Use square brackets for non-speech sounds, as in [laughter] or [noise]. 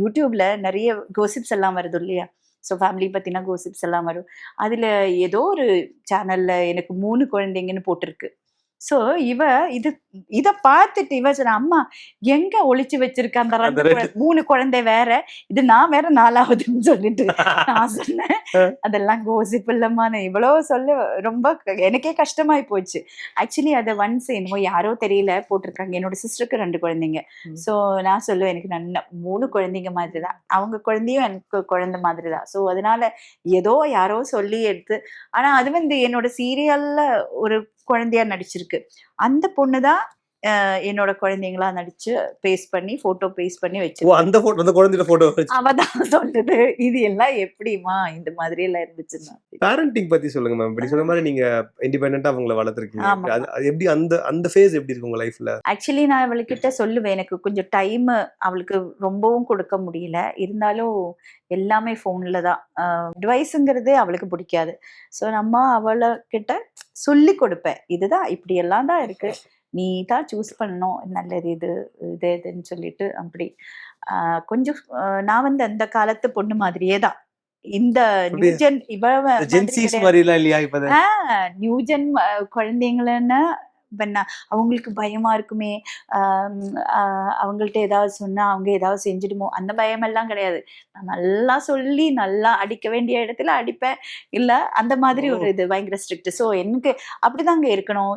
யூடியூப்ல நிறைய கோசிப்ஸ் எல்லாம் வருது இல்லையா? ஸோ ஃபேமிலி பற்றினா கோசிப்ஸ் எல்லாம் வரும். அதில் ஏதோ ஒரு சேனலில் எனக்கு மூணு குழந்தைங்கன்னு போட்டிருக்கு. ஸோ இவ இது இத பார்த்துட்டு இவ அம்மா எங்க ஒளிச்சு வச்சிருக்க அந்த மூணு குழந்தை வேற? இது நான் வேற நாலாவதுன்னு சொல்லிட்டு [laughs] நான் சொன்னேன். அதெல்லாம் கோசிப் இல்லம்மான்னு இவ்வளவு சொல்ல ரொம்ப எனக்கே கஷ்டமாயி போச்சு. ஆக்சுவலி அதை ஒன்ஸ் என்னமோ யாரோ தெரியல போட்டிருக்காங்க. என்னோட சிஸ்டருக்கு ரெண்டு குழந்தைங்க. ஸோ நான் சொல்லுவேன் எனக்கு நல்ல மூணு குழந்தைங்க மாதிரி தான் அவங்க குழந்தையும் எனக்கு குழந்தை மாதிரி தான் ஸோ அதனால ஏதோ யாரோ சொல்லி எடுத்து ஆனா அது வந்து என்னோட சீரியல்ல ஒரு குழந்தையா நடிச்சிருக்கு. அந்த பொண்ணு தான் அஹ், என்னோட குழந்தைங்களா நடிச்சு பேஸ்ட் பண்ணி போட்டோ பேஸ்ட் பண்ணி வச்சிருக்கேன் அந்த போட்டோ அந்த குழந்தையோட போட்டோ அவ தான் சொல்லுது இது எல்லாம் எப்படிமா இந்த மாதிரி எல்லாம் இருந்துச்சுன்னா பேரண்டிங் பத்தி சொல்லுங்க மேம் இப்படி சொன்ன மாதிரி நீங்க இண்டிபெண்டா அவங்கள வளர்த்துருக்கீங்க. அது எப்படி அந்த அந்த ஃபேஸ் எப்படி இருக்கு உங்க லைஃப்ல ஆக்சுவலி நான் அவளுக்கிட்ட சொல்லுவேன் எனக்கு கொஞ்சம் டைம் அவளுக்கு ரொம்பவும் கொடுக்க முடியல. இருந்தாலும் எல்லாமே ஃபோனில் தான். அட்வைஸுங்கிறதே அவளுக்கு பிடிக்காது. ஸோ நம்ம அவளை கிட்ட சொல்லி கொடுப்பேன். இதுதான் இப்படி எல்லாம் தான் இருக்கு. நீ தான் சூஸ் பண்ணணும் நல்லது இது இது இதுன்னு சொல்லிட்டு அப்படி. ஆஹ் கொஞ்சம் நான் வந்து அந்த காலத்து பொண்ணு மாதிரியே தான். இந்த நியூஜன் இவ மாதிரி ஜென்சிஸ் கிடையாது. மாதிரி எல்லாம் இல்லையா இப்ப நியூஜன் குழந்தைங்களன்னா பண்ணா அவங்களுக்கு பயமா இருக்குமே. அவங்கள்ட்ட ஏதாவது சொன்னா அவங்க ஏதாவது செஞ்சிடுமோ அந்த பயமெல்லாம் கிடையாது. நான் நல்லா சொல்லி நல்லா அடிக்க வேண்டிய இடத்துல அடிப்பேன். இல்ல அந்த மாதிரி ஒரு இது பயங்கர ஸ்ட்ரிக்ட் ஸோ எனக்கு அப்படிதாங்க இருக்கணும்.